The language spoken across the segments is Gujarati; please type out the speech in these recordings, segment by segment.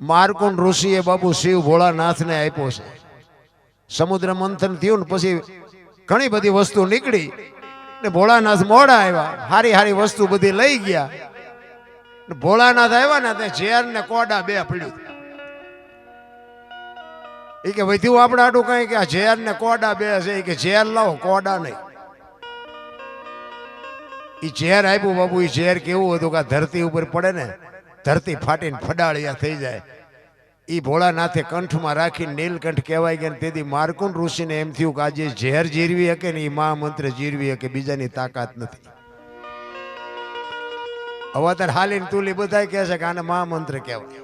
મારકુંડ ઋષિએ બાબુ શિવ ભોળાનાથને આપ્યો છે. સમુદ્ર મંથન થયું ને પછી ઘણી બધી વસ્તુ નીકળી ને ભોળાનાથ મોડા આવ્યા. હારી હારી વસ્તુ બધી લઈ ગયા. ને ભોળાનાથ આવ્યા ને તે ઝેર ને કોડા બે પડ્યું. એ કે વધ્યું આપણે આટું કઈ કે આ ઝેર ને કોડા બે છે. એ કે ઝેર લાવો, કોડા નહીં. એ ઝેર આપ્યું બાબુ એ ઝેર કેવું હતું કે ધરતી ઉપર પડે ને ધરતી ફાટીને ફડાળિયા થઈ જાય. એ ભોળાનાથે કંઠમાં રાખીને નીલકંઠ કહેવાય કે તેથી માર્કુંડ ઋષિને એમ થયું કે આજે ઝેર જીરવી શકે ને એ મહામંત્ર જીરવી શકે બીજાની તાકાત નથી. હવે અત્યારે હાલીને તુલી બધા કહે છે કે આને મહામંત્ર કહેવાય.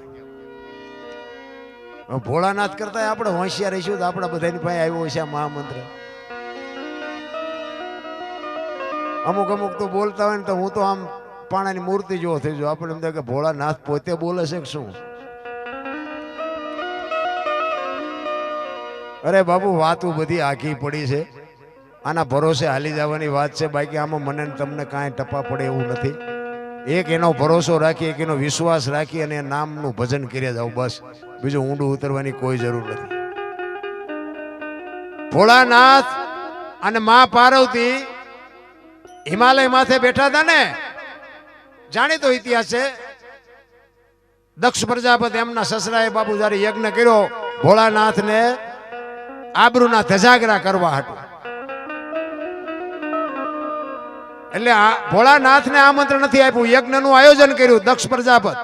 હવે ભોળાનાથ કરતા આપણે હોશિયાર રહીશું તો આપણા બધાની પાસે આવ્યો હશે મહામંત્ર. અમુક અમુક તો બોલતા હોય ને તો હું તો આમ પાણાની મૂર્તિ જો થઈ જો આપણે એમ કે ભોળાનાથ પોતે બોલે છે શું? અરે બાબુ વાતું બધી આખી પડી છે. આના ભરોસે હાલી જવાની વાત છે. બાકી આમાં મને તમને કાંઈ ટપા પડે એવું નથી. એક એનો ભરોસો રાખી, એક એનો વિશ્વાસ રાખી અને નામનું ભજન કર્યા જાવ બસ. બીજું ઊંડું ઉતરવાની કોઈ જરૂર નથી. ભોળાનાથ અને મા પાર્વતી હિમાલય માથે બેઠા હતા ને? જાણીતો ઇતિહાસ છે. દક્ષ પ્રજાપતિ એમના સસરાએ બાપુ જ્યારે યજ્ઞ કર્યો. ભોળાનાથને આબરૂના ધજાગરા કરવા હતું. એટલે આ ભોળાનાથને આમંત્રણ નથી આપ્યું. યજ્ઞનું આયોજન કર્યું દક્ષ પ્રજાપત.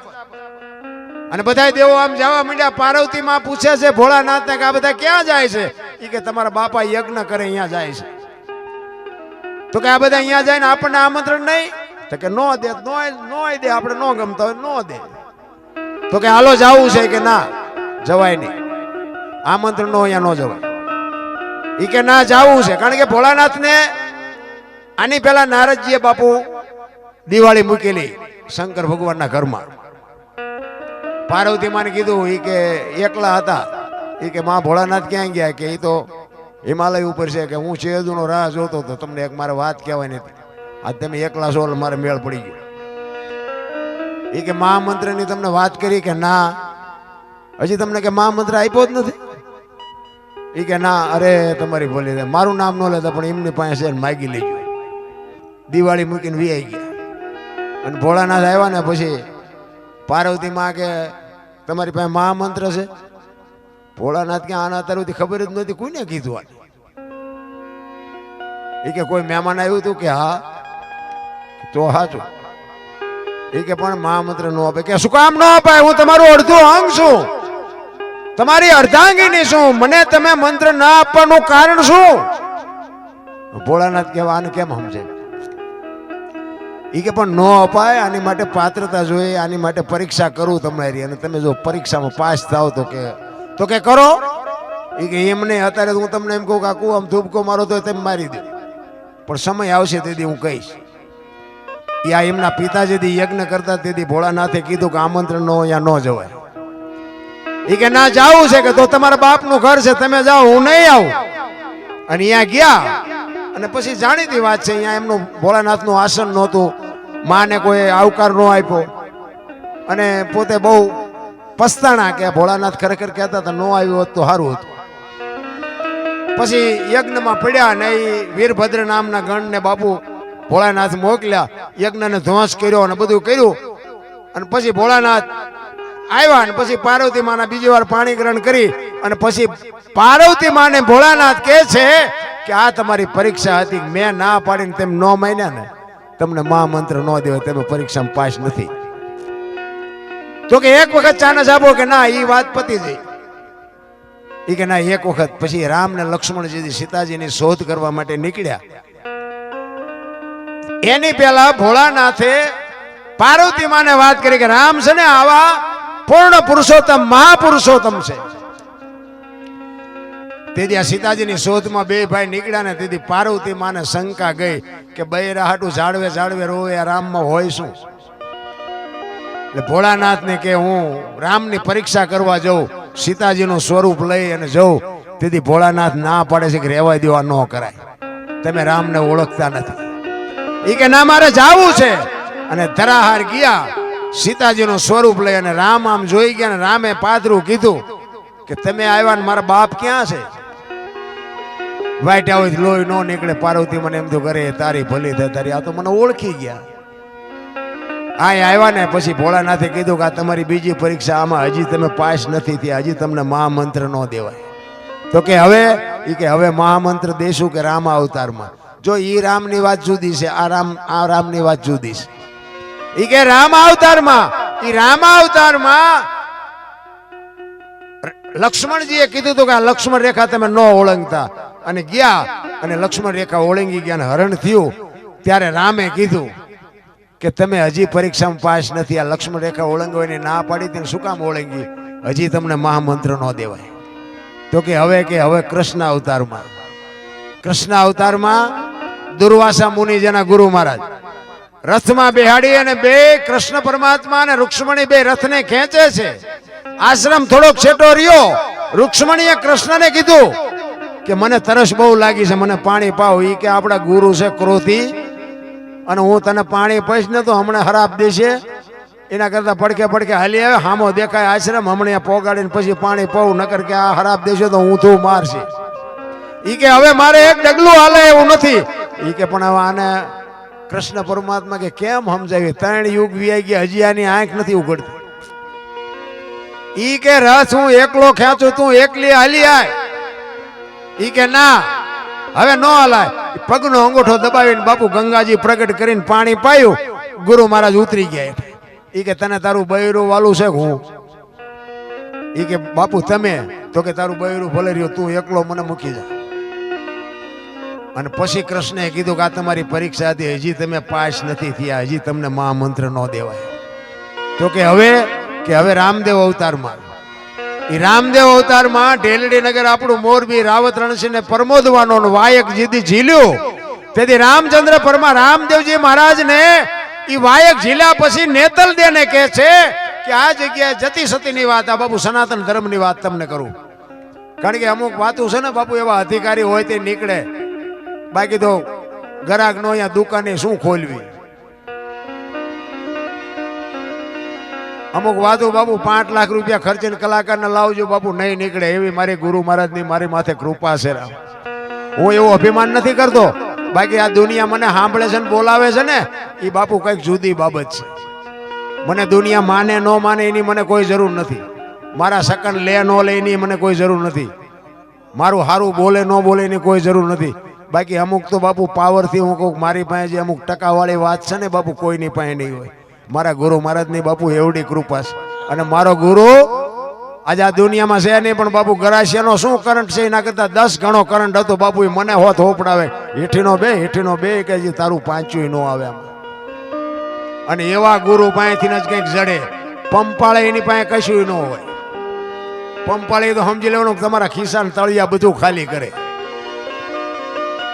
અને બધા દેવો આમ જવા માંડ્યા. પાર્વતી માં પૂછે છે, ભોળાનાથને કે આ બધા ક્યાં જાય છે? એ કે, તમારા બાપા યજ્ઞ કરે, અહીંયા જાય છે. તો કે, આ બધા અહીંયા જાય ને આપણને આમંત્રણ નહીં? તો કે નો દે નો નો દે, આપણે નો ગમતા હોય, નો દે. તો કે હાલો જાવું છે કે ના? જવાય નહીં. આમંત્રણ નો અહીંયા ન જવાય. એ કે ના, જાવું છે. કારણ કે ભોળાનાથને આની પહેલા નારદજીએ બાપુ દિવાળી મૂકેલી શંકર ભગવાનના ઘરમાં. પાર્વતી માને કીધું એ કે એકલા હતા. એ કે માં ભોળાનાથ ક્યાં ગયા? કે એ તો હિમાલય ઉપર છે. કે હું છેદુનો રાહ જોતો હતો. તમને એક મારે વાત કહેવાય હતી. આજ તમે એકલા છો મારે મેળ પડી ગયો. એ કે મહામંત્રની તમને વાત કરી કે ના, હજી તમને કે મહામંત્ર આપ્યો જ નથી? એ કે ના, અરે તમારી ભૂલી દે મારું નામ ન લેતા, પણ એમની પાસે માગી લેજો. દિવાળી મૂકીને વીઆઈ ગયા. અને ભોળાનાથ આવ્યા ને પછી પાર્વતી માં કે તમારી પાસે મહામંત્ર છે? ભોળાનાથ કે આના અત્યાર ખબર જ નથી કોઈને કીધું આ એ કે કોઈ મહેમાન આવ્યું હતું કે હા તો હાચું. એ કે પણ મહામંત્ર નો આપે. કે શું કામ ન અપાય? હું તમારું અડધું અંગ છું. તમારી અર્ધાંગીની શું મને તમે મંત્ર ના આપવાનું કારણ શું? ભોળાનાથ કહેવા, આને કેમ સમજે? એ કે પણ ન અપાય, આની માટે પાત્રતા જોઈએ, આની માટે પરીક્ષા કરું તમારી અને તમે જો પરીક્ષામાં પાસ થાવ તો કે તો કે કરો. એ કે એમને અત્યારે હું તમને એમ કહું કાકુ આમ ધૂપકો મારો તો તમે મારી દો. પણ સમય આવશે તેથી હું કહીશ. આ એમના પિતા યજ્ઞ કરતા તેથી ભોળાનાથે કીધું કે આમંત્રણ નો અહીંયા ન જવાય. એ કે, ના, જવું છે કે તો તમારા બાપનું ઘર છે, તમે જાઓ, હું નહીં આવું. અને અહીંયા ગયા. અને પછી જાણીતી વાત છે અહીંયા એમનું ભોળાનાથનું આસન નહોતું, માને કોઈ આવકાર ન આપ્યો. અને પોતે બહુ પસ્તાણા કે ભોળાનાથ ખરેખર કહેતા હતા, ન આવ્યો હોત તો સારું હતું. પછી યજ્ઞમાં પડ્યા ને એ વીરભદ્ર નામના ગણને બાપુ ભોળાનાથ મોકલ્યા, યજ્ઞને ધ્વંસ કર્યો અને બધું કર્યું. અને પછી ભોળાનાથ આવ્યા અને પછી પાર્વતી માના બીજી વાર પાણી ગ્રહણ કરી અને પછી પાર્વતી માને ભોળાનાથ કહે છે કે આ તમારી પરીક્ષા હતી, મેં ના પાડીને તેમ ન માન્યા ને. તમને મહામંત્ર ન દેવાય, તમે પરીક્ષામાં પાસ નથી. તો કે એક વખત ચાનસ આપો કે ના એ વાત પતી જઈ એ કે ના, એક વખત. પછી રામ ને લક્ષ્મણજી સીતાજીની શોધ કરવા માટે નીકળ્યા. એની પહેલા ભોળાનાથે પાર્વતી માને વાત કરી કે, રામ છે ને આવા પૂર્ણ પુરુષોત્તમ, મહાપુરુષોત્તમ છે. તેથી આ સીતાજીની શોધમાં બે ભાઈ નીકળ્યા ને તેથી પાર્વતી માને શંકા ગઈ કે બૈરાહાટું જાળવે જાળવે રોવે, આ રામમાં હોય શું? એટલે ભોળાનાથને કે, હું રામની પરીક્ષા કરવા જઉં, સીતાજીનું સ્વરૂપ લઈ અને જઉં. તેથી ભોળાનાથ ના પાડે છે કે રહેવા દેવા ન કરાય. તમે રામને ઓળખતા નથી. કે ના, મારે જાવું છે. અને ધરાહાર ગયા. સીતાજીનું સ્વરૂપ લઈ અને રામ આમ જોઈ ગયા અને રામે પાદરું કીધું કે તમે આવ્યા ને મારા બાપ ક્યાં છે? વાઈટ હોય લોહી નો નીકળે, પાર્વતી મને એમ તો કરે તારી ભલી થાય, તારી આ તો મને ઓળખી ગયા. આ આવ્યા ને પછી ભોળાનાથે કીધું કે આ તમારી બીજી પરીક્ષા આમાં હજી તમે પાસ નથી થયા, હજી તમને મહામંત્ર ન દેવાય. તો કે હવે? એ કે હવે મહામંત્ર દેશું કે રામ અવતારમાં જો ઈ રામની વાત જુદી છે, આ રામ, આ રામની વાત જુદી છે. ઈ કે રામ અવતારમાં, ઈ રામ અવતારમાં લક્ષ્મણજીએ કીધું હતું કે આ લક્ષ્મણ રેખા તમે ન ઓળંગતા. અને ગયા, અને લક્ષ્મણ રેખા ઓળંગી ગયા અને હરણ થયું. ત્યારે રામે કીધું કે તમે હજી પરીક્ષામાં પાસ નથી, આ લક્ષ્મણ રેખા ઓળંગવાની ના પાડી તેને શું કામ ઓળંગી? હજી તમને મહામંત્ર ન દેવાય. તો કે હવે કે હવે કૃષ્ણ અવતારમાં. કૃષ્ણ અવતારમાં દુર્વાસા મુનિ જેના ગુરુ મહારાજ. રથમાં બેહાડી અને બે કૃષ્ણ પરમાત્મા અને રૂક્ષ્મણી બે રથને ખેંચે છે. આશ્રમ થોડોક છેટો રહ્યો. રૂક્ષ્મણીએ કૃષ્ણને કીધું કે મને તરસ બહુ લાગી છે, મને પાણી પાવ. એ કે આપણા ગુરુ છે ક્રોધી. અને હું તને પાણી પૈસ ને તો હમણાં ખરાબ દેશે. એના કરતા પડકે પડકે હાલી આવે, હામો દેખાય આશ્રમ, હમણાં પોગાડીને પછી પાણી પાવું. નકર કે આ ખરાબ દેશે તો હું તું મારશે. એ કે હવે મારે એક ડગલું હાલે એવું નથી. ઈ કે પણ હવે આને કૃષ્ણ પરમાત્મા કે કેમ સમજાવી? ત્રણ યુગ વ્યાય ગયા, હજી આની આંખ નથી ઉગડતી ઈ કે રસ, હું એકલો ખેંચું, તું એકલી હાલી આય. ઈ કે ના, હવે નો હલાય. પગનો અંગૂઠો દબાવીને બાપુ ગંગાજી પ્રગટ કરીને પાણી પાયું. ગુરુ મહારાજ ઉતરી ગયા. ઈ કે તને તારું બૈરું વાલું છે હું? ઈ કે બાપુ તમે, તો કે તારું બૈરું ભલે રહ્યો, તું એકલો મને મૂકી જા. અને પછી કૃષ્ણએ કીધું કે આ તમારી પરીક્ષા હતી, હજી તમે પાસ નથી થયા, હજી તમને મહામંત્ર ન દેવાય. તો કે હવે કે હવે રામદેવ અવતારમાં એ રામદેવ અવતારમાં ઢેલડી નગર આપણું મોરબી રાવત રણસિંહને પરમોદવાનો વાયક જીદી ઝીલ્યો. તેથી રામચંદ્ર પરમા રામદેવજી મહારાજને એ વાયક ઝીલ્યા પછી નેતલ દેને કહે છે કે આ જગ્યાએ જતી સતીની વાત, આ બાબુ સનાતન ધર્મની વાત તમને કરું. કારણ કે અમુક વાતો છે ને બાપુ, એવા અધિકારી હોય તે નીકળે. બાકી તો ગરાક નો અહીંયા દુકાને શું ખોલવી? અમુક વાતો બાપુ પાંચ લાખ રૂપિયા ખર્ચીને કલાકારને લાવજો બાપુ નહીં નીકળે. એવી મારી ગુરુ મહારાજની મારી માથે કૃપા છે હું એવું અભિમાન નથી કરતો. બાકી આ દુનિયા મને સાંભળે છે ને બોલાવે છે ને એ બાપુ કંઈક જુદી બાબત છે. મને દુનિયા માને, ન માને એની મને કોઈ જરૂર નથી. મારા સકન લે, ન લે એની મને કોઈ જરૂર નથી. મારું સારું બોલે, ન બોલે એની કોઈ જરૂર નથી. બાકી અમુક તો બાપુ પાવરથી હું કહું મારી પાસે જે અમુક ટકાવાળી વાત છે ને બાપુ કોઈની પાસે નહીં હોય. મારા ગુરુ મહારાજની બાપુ એવડી કૃપા છે. અને મારો ગુરુ આજે આ દુનિયામાં છે નહીં, પણ બાપુ ગરાશિયાનો શું કરંટ છે એના કરતાં દસ ગણો કરંટ હતો બાપુ, એ મને હોત હોપડાવે. હેઠીનો બે હેઠીનો બે કે જે તારું પાંચું ન આવે આમ. અને એવા ગુરુ પાસેથી જ કંઈક જડે. પંપાળે એની પાસે કશું ન હોય. પંપાળે તો સમજી લેવાનું તમારા ખિસ્સાને તળિયા બધું ખાલી કરે.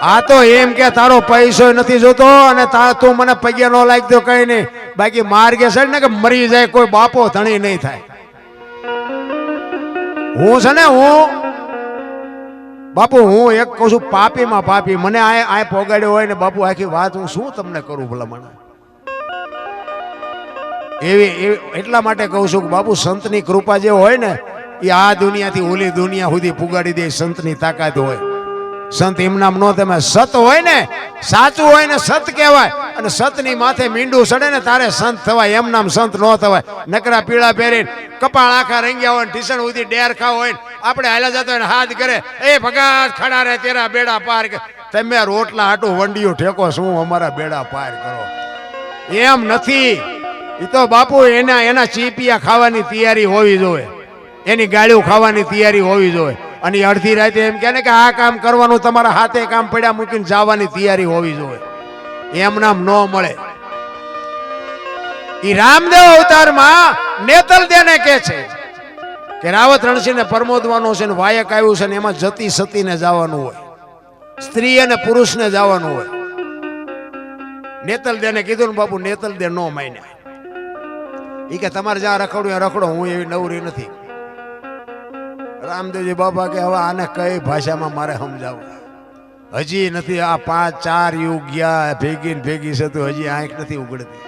આ તો એમ કે તારો પૈસો નથી જોતો અને તા મને પગે ન લાગતો કઈ નહીં. બાકી માર્ગે છે ને કે મરી જાય કોઈ બાપો ધણી નહીં થાય. હું છે ને હું, બાપુ હું એક કહું છું, પાપીમાં પાપી. મને આ આ પોગાડ્યો હોય ને બાપુ, આખી વાત હું શું તમને કરું ભલા મને એવી એટલા માટે કહું છું કે બાપુ, સંતની કૃપા જે હોય ને, એ આ દુનિયાથી ઓલી દુનિયા સુધી પુગાડી દે, સંતની તાકાત હોય. સંત એમ નામ નો તમે સત હોય ને, સાચું હોય ને સત કહેવાય. અને સતની માથે મીંડું સડે ને તારે સંત થવાય એમ નામ સંત નો થવાય. નકરા પીળા પહેરીને કપાળ આખા રંગ્યા હોય ઢીસણ ઉધી ડેર ખાવ હોય આપણે હાલ્યા જતો હોય હાથ કરે એ ભગાત ખડા રે તેરા બેડા પાર કર." તમે રોટલા હાટું વંડિયું ઠેકો, શું અમારા બેડા પાર કરો? એમ નથી. એ તો બાપુ એના એના ચીપિયા ખાવાની તૈયારી હોવી જોઈએ. એની ગાળીઓ ખાવાની તૈયારી હોવી જોઈએ. અને અડધી રાતે એમ કહે ને કે આ કામ કરવાનું તમારા હાથે કામ પડ્યા મૂકીને જવાની તૈયારી હોવી જોઈએ. એમ નામ ન મળે. એ રામદેવ અવતારમાં નેતલ દેને કે છે કે રાવત રણસિંહ ને પરમોદવાનો છે ને વાયક આવ્યું છે ને એમાં જતી સતીને જવાનું હોય. સ્ત્રી અને પુરુષને જવાનું હોય. નેતલ દેને કીધું ને બાપુ, નેતલ દે નો માન્યા. એ કે તમારે જ્યાં રખડું ત્યાં રખડો, હું એવી નવરી નથી. રામદેવજી બાપા કે હવે આને કઈ ભાષામાં મારે સમજાવું? હજી નથી, આ પાંચ, ચાર યુગ ગયા ભેગી ભેગી છે તો હજી આંખ નથી ઉગડતી.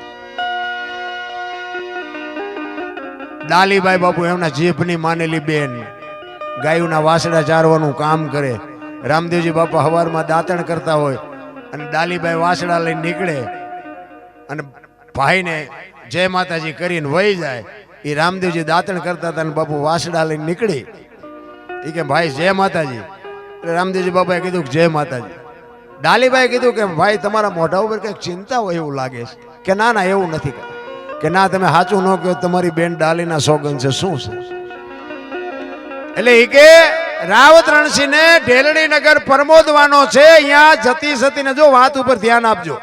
ડાલીબાઈ બાપુ એમના જીભની માનેલી બેન, ગાયોના વાસડા ચારવાનું કામ કરે. રામદેવજી બાપા હવારમાં દાંતણ કરતા હોય અને ડાલીબાઈ વાસડા લઈને નીકળે અને ભાઈને જય માતાજી કરીને વહી જાય. એ રામદેવજી દાંતણ કરતા હતા અને બાપુ વાસડા લઈને નીકળી. એ કે ભાઈ, જય માતાજી. રામદેવજી બાપાએ કીધું કે જય માતાજી. ડાલીભાઈ કીધું કે ભાઈ, તમારા મોઢા ઉપર કંઈક ચિંતા હોય એવું લાગે છે. કે ના ના, એવું નથી કે ના, તમે સાચું ન કહો, તમારી બેન ડાલીના સોગન છે, શું છે? એટલે એ કે રાવત રણસિંહને ઢેલડી નગર પરમોદવાનો છે, અહીંયા જતી સતીને જો વાત ઉપર ધ્યાન આપજો.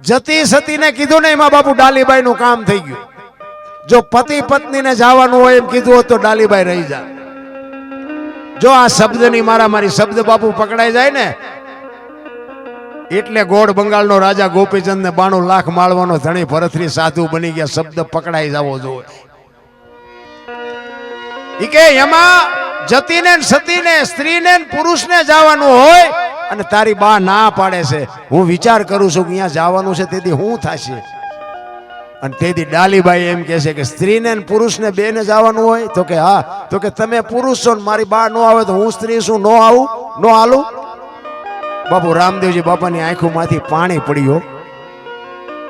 જતી સતીને કીધું ને એમાં બાપુ ડાલીબાઈ નું કામ થઈ ગયું. જો પતિ પત્નીને જવાનું હોય એમ કીધું હોત તો ડાલીબાઈ રહી જાય જો આ શબ્દની મારા મારી શબ્દ બાપુ પકડાઈ જાય ને, એટલે ગોળ બંગાળનો રાજા ગોપીચંદ ને બાણું લાખ માળવાનો ધણી ભરતરી સાધુ બની ગયા, શબ્દ પકડાઈ જવો જોઈએ કે એમાં જતીને સતીને, સ્ત્રીને પુરુષને જવાનું હોય અને તારી બા ના પાડે છે. હું વિચાર કરું છું કે અહીંયા જવાનું છે, તેથી હું થશે. અને તેથી ડાલીબાઈ એમ કહે છે કે સ્ત્રીને પુરુષને બેને જવાનું હોય તો કે હા, તો કે તમે પુરુષ છો ને મારી બા નો આવે તો હું સ્ત્રી છું, નો આવું, નો હાલું? બાપુ રામદેવજી બાપાની આંખોમાંથી પાણી પડ્યો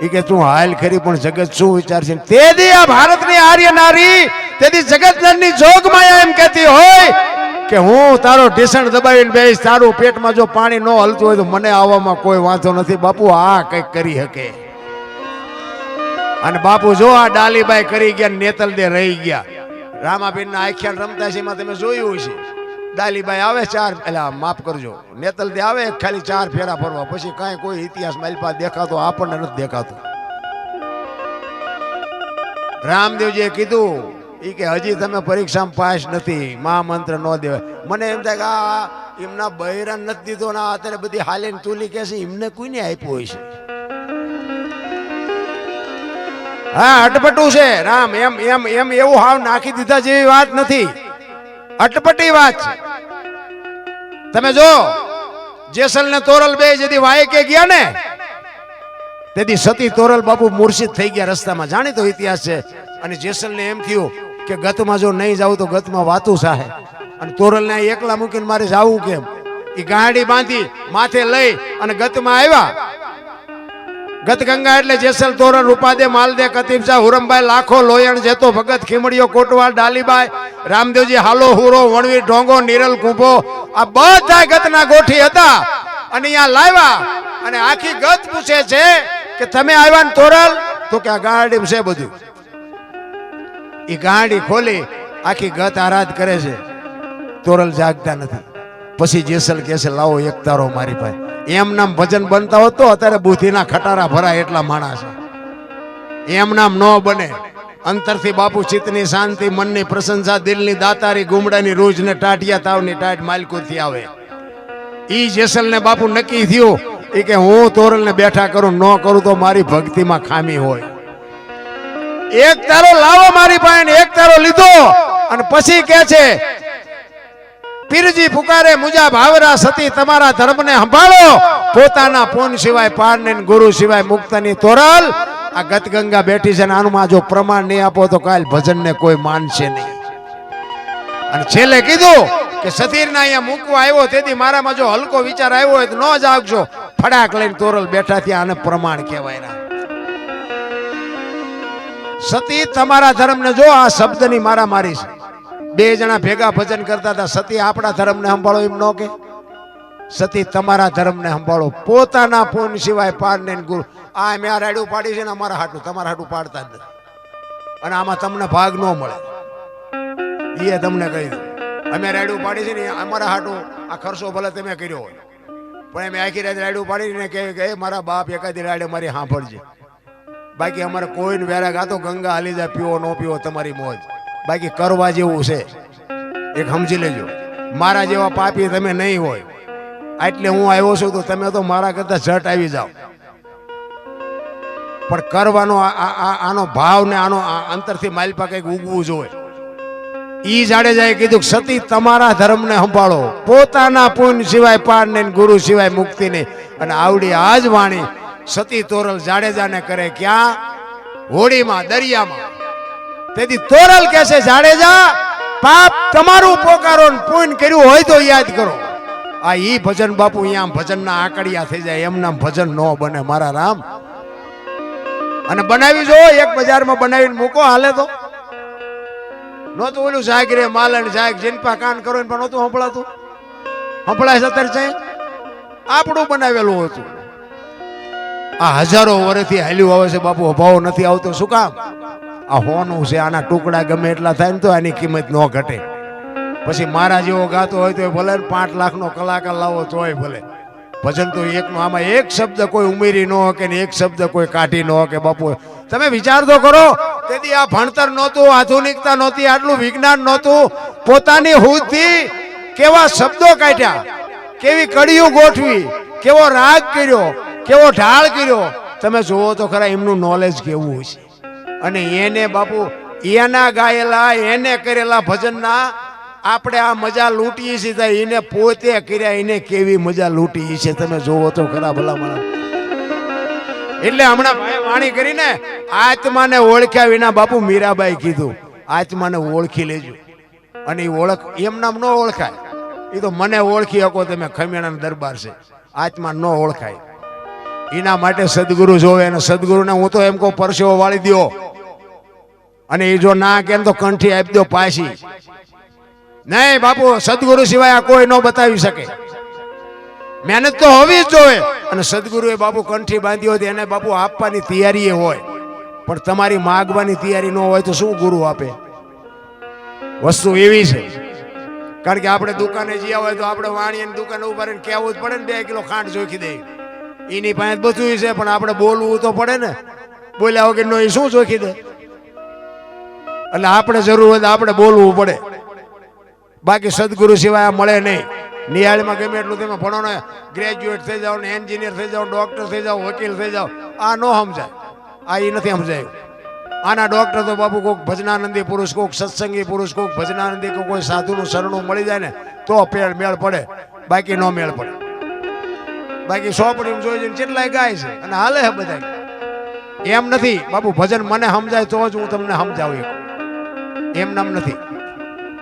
એ કે તું હાલ ખરી પણ જગત શું વિચારશે? તેથી આ ભારતની આર્ય નારી, તેથી જોગ માયા એમ કહેતી હોય કે હું તારો ઢીસણ દબાવીને બેસ તારું પેટમાં જો પાણી ન હલતું હોય તો મને આવવામાં કોઈ વાંધો નથી. બાપુ આ કંઈક કરી શકે. અને બાપુ જો આ ડાલીબાઈ કરી ગયા નેતલ દે રહી ગયા. રામાબેન ના આખ્યાન રમતા છે, એમાં તમે જોયું છે ડાલીબાઈ આવે ચાર, એટલે માફ કરજો. નેતલ દે આવે, ખાલી ચાર ફેરા ફરવા. પછી કાંઈ કોઈ ઇતિહાસ માલપા દેખાતો, આપણને નથી દેખાતો. રામદેવજીએ કીધું એ કે હજી તમે પરીક્ષામાં પાસ નથી મહામંત્ર ન દેવાય. મને એમ થાય કે આ, એમના બહેરાન નથી દીધો ને અત્યારે બધી હાલીને તુલી કે છે, એમને કોઈને આપ્યું હોય છે હા, અટપટું છે. રામ, એમ એમ એમ, એવું હાવ નાખી દીધા જેવી વાત નથી. અટપટી વાત છે. તમે જો જેસલ ને તોરલ બે જેથી વાયકે ગયા ને તેથી સતી તોરલ બાપુ મૂર્છિત થઈ ગયા રસ્તામાં. જાણીતો ઇતિહાસ છે. અને જેસલ ને એમ થયું કે ગતમાં જો નહીં જાવ તો ગતમાં વાતું સાહે. અને તોરલ ને એકલા મૂકીને મારે જાવું કેમ? એ ગાડી બાંધી માથે લઈ અને ગતમાં આવ્યા. ગત ગંગા એટલે જેસલ તોરણ, રૂપાદે, માલદે કતીબશા હુરમભાઈ, લાખો, લોયણ, જેતો ભગત ખીમડીયો કોટવાલ ડાલીબાઈ, રામદેવજી, હાલો, હુરો, વણવી, ઢોંગો, નિરલ, કુંભો, આ બધા ગતના ગોઠી હતા. અને અહીંયા લાવ્યા અને આખી ગત પૂછે છે કે તમે આવ્યા ને તોરલ તો કે આ ગાડી છે બધું. એ ગાડી ખોલી, આખી ગત આરાધ કરે છે. તોરલ જાગતા નથી. પછી જેસલ કેસે લાવો એક તારો મારી પાસે. એમ નામ ભજન બનતા હોત અત્યારે બુદ્ધિના ખટારા ભરાય એટલા માણસ. એમ નામ ન બને. અંતરથી બાપુ ચિત્તની શાંતિ, મનની પ્રશંસા, દિલની દાતારી, ગુમડાની રોજ ને ટાટિયા, તાવની ટાટ માલકુથી આવે. ઈ જેસલ ને બાપુ નક્કી થયું એ કે હું તોરલ ને બેઠા કરું, ન કરું તો મારી ભક્તિમાં ખામી હોય. એક તારો લાવો મારી પાસે એક તારો લીધો. અને પછી કે છે પીરજી પુકારે મુજા ભાવરા સતી તમારા ધર્મને સંભાળો. પોતાના પોન સિવાય પારને ને ગુરુ સિવાય મુક્તની તોરલ, આ ગતગંગા બેઠી છે ને આનું જો પ્રમાણ નહીં આપો તો કાલ ભજનને કોઈ માનશે નહીં. અને છેલ્લે કીધું કે સતીરના અહીંયા મૂકવા આવ્યો, તેથી મારામાં જો હલકો વિચાર આવ્યો હોય તો ન જાગજો ફડાક લઈને તોરલ બેઠા ત્યાં આને પ્રમાણ કહેવાય ના સતી, તમારા ધર્મને જો આ શબ્દની મારા મારી છે. બે જણા ભેગા ભજન કરતા હતા. સતી આપણા ધર્મને સંભાળો એમ ન કે. સતી તમારા ધર્મને સંભાળો. પોતાના પૂન સિવાય પારને ને ગુરુ. આ મેં આ રાડું પાડી છે ને અમારા હાટું. તમારા હાટું પાડતા જ નથી. અને આમાં તમને ભાગ ન મળે. એ તમને કહી દઉં અમે રાડું પાડી છે ને અમારા હાટું આ ખર્ચો ભલે તમે કર્યો હોય. પણ અમે આખી રાત રાડું પાડીને કહે કે, "એ મારા બાપ એકાદી રાડે મારી સાંભળજે. બાકી અમારે કોઈને વેરા ગાતો ગંગા હાલી જાય, પીવો, ન પીવો, તમારી મોજ. બાકી કરવા જેવું છે. એક સમજી લેજો. મારા જેવા પાપી તમે નહીં હોય. એટલે હું આવ્યો છું તો તમે તો મારા કરતા ઝટ આવી જાઓ. પણ કરવાનો આનો ભાવ ને આનો અંતરથી માલપા કંઈક ઉગવું જોઈએ. ઈ જાડેજાએ કીધું સતી તમારા ધર્મને સંભાળો. પોતાના પુન સિવાય પાર ને ગુરુ સિવાય મુક્તિ નહીં. અને આવડી આજ વાણી સતી તોરલ જાડેજાને કરે ક્યાં? હોળીમાં દરિયામાં. તેથી તોરલ કે છે, જાડેજા, પાપ તમારું પોકારો પૂન કર્યું હોય તો યાદ કરો. આ ઈ ભજન બાપુ અહીંયા ભજનના આકડિયા થઈ જાય એમના ભજન ન બને, મારા રામ. અને બનાવી જો, એક બજારમાં બનાવીને મૂકો હાલે તો. નહોતું ઓલું શાક રે માલણ શાક જીનપા કાન કરો પણ નહોતું સંભળાતું. સંભળાય અત્યારે છે આપણું બનાવેલું હતું. આ હજારો વર્ષથી હાલ્યું આવે છે બાપુ, અભાવ નથી આવતો. શું કામ? આ હોનું છે, આના ટુકડા ગમે એટલા થાય ને તો આની કિંમત ન ઘટે. પછી મારા જેવો ગાતો હોય તો ભલે ને પાંચ લાખનો કલાકાર લાવો તોય ભલે. ભજન તો એકનો, આમાં એક શબ્દ કોઈ ઉમેરી ન કે ને એક શબ્દ કોઈ કાઢી ન કે બાપુ, તમે વિચાર તો કરો, તેથી આ ભણતર નહોતું, આધુનિકતા નહોતી, આટલું વિજ્ઞાન નહોતું. પોતાની હુદથી કેવા શબ્દો કાઢ્યા? કેવી કડીઓ ગોઠવી? કેવો રાગ કર્યો? કેવો ઢાળ કર્યો? તમે જુઓ તો ખરા એમનું નોલેજ કેવું છે અને એને બાપુ, એના ગાયેલા, એને કરેલા ભજનના આપણે આ મજા લૂંટીએ છીએ એને પોતે કર્યા, એને કેવી મજા લૂંટીએ છે તમે જોવો તો ખરા ભલા માણસ એટલે હમણાં ભાઈ વાણી કરીને આત્માને ઓળખ્યા વિના બાપુ મીરાબાઈ કીધું, આત્માને ઓળખી લેજો. અને એ ઓળખ, એમ નામ ન ઓળખાય. એ તો મને ઓળખી શકો તમે, ખમીણાના દરબાર છે. આત્મા ન ઓળખાય. એના માટે સદગુરુ જોવે અને સદગુરુને હું તો એમ કહું, પરસેવો વાળી દ્યો. અને એ જો ના કેમ તો કંઠી આપી દો પાછી. નહીં, બાપુ, સદગુરુ સિવાય આ કોઈ ન બતાવી શકે. મહેનત તો હોવી જ જોઈએ. અને સદગુરુએ બાપુ કંઠી બાંધી હોય એને બાપુ આપવાની તૈયારી હોય. પણ તમારી માગવાની તૈયારી ન હોય તો શું ગુરુ આપે? વસ્તુ એવી છે. કારણ કે આપણે દુકાને જ્યાં હોય તો આપણે વાણીની દુકાને ઊભા રહીને કહેવું જ પડે ને, બે કિલો ખાંડ જોખી દે એની પાસે બધું છે, પણ આપણે બોલવું તો પડે ને. બોલ્યા વગર નો એ શું જોખી દે? એટલે આપણે જરૂર હોય તો આપણે બોલવું પડે. બાકી સદગુરુ સિવાય મળે નહીં. નિહાળમાં ગમે એટલું તમે ભણો ને ગ્રેજ્યુએટ થઈ જાઓ ને એન્જિનિયર થઈ જાઓ ડોક્ટર થઈ જાઓ, વકીલ થઈ જાઓ, આ ન સમજાય. આ એ નથી સમજાયું. આના ડૉક્ટર તો બાપુ કોઈક ભજનાનંદી પુરુષ, કોઈક સત્સંગી પુરુષ, કોઈક ભજનાનંદી કે કોઈ સાધુનું શરણું મળી જાય ને, તો પેળ મેળ પડે. બાકી ન મેળ પડે. બાકી સોપડીમાં જોઈ જઈને કેટલાય ગાય છે અને હાલે છે બધા એમ નથી. બાપુ ભજન મને સમજાય તો જ હું તમને સમજાવું એમ નામ નથી.